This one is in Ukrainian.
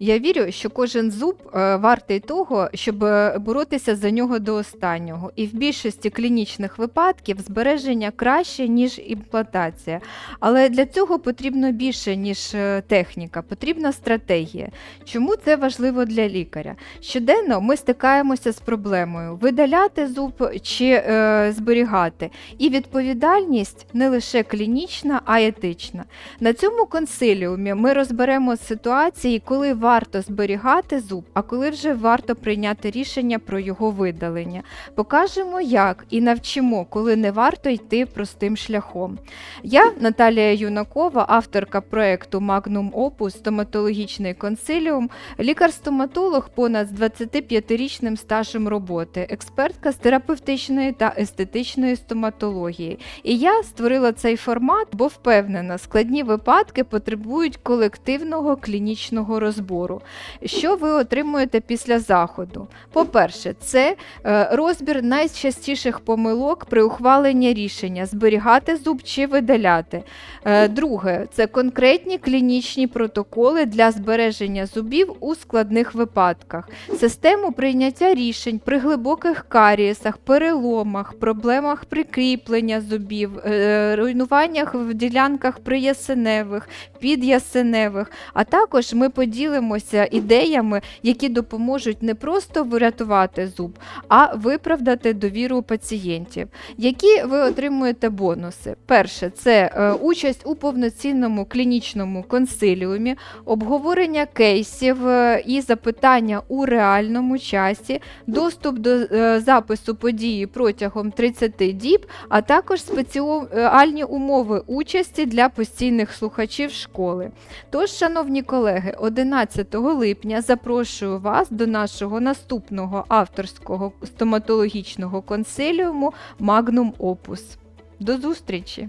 Я вірю, що кожен зуб е, вартий того, щоб е, боротися за нього до останнього. І в більшості клінічних випадків збереження краще, ніж імплантація. Але для цього потрібно більше, ніж е, техніка, потрібна стратегія. Чому це важливо для лікаря? Щоденно ми стикаємося з проблемою видаляти зуб чи е, зберігати. І відповідальність не лише клінічна, а й етична. На цьому консиліумі ми розберемо ситуації, коли варто зберігати зуб, а коли вже варто прийняти рішення про його видалення. Покажемо, як і навчимо, коли не варто йти простим шляхом. Я Наталія Юнакова, авторка проекту Magnum Opus стоматологічний консиліум, лікар-стоматолог понад з 25-річним стажем роботи, експертка з терапевтичної та естетичної стоматології. І я створила цей формат, бо впевнена, складні випадки потребують колективного клінічного розбору. Що ви отримуєте після заходу? По-перше, це е, розбір найчастіших помилок при ухваленні рішення зберігати зуб чи видаляти. Е, Друге, це конкретні клінічні протоколи для збереження зубів у складних випадках, систему прийняття рішень при глибоких карієсах, переломах, проблемах прикріплення зубів, е, руйнуваннях в ділянках приясеневих, підясеневих. А також ми поділимося ідеями, які допоможуть не просто врятувати зуб, а виправдати довіру пацієнтів. Які ви отримуєте бонуси? Перше, це е, участь у повноцінному клінічному консиліумі, обговорення кейсів е, і запитання у реальному часі, доступ до е, запису події протягом 30 діб, а також спеціальні умови участі для постійних слухачів школи. Тож, шановні колеги, 11 липня запрошую вас до нашого наступного авторського стоматологічного консиліуму Magnum Opus. До зустрічі!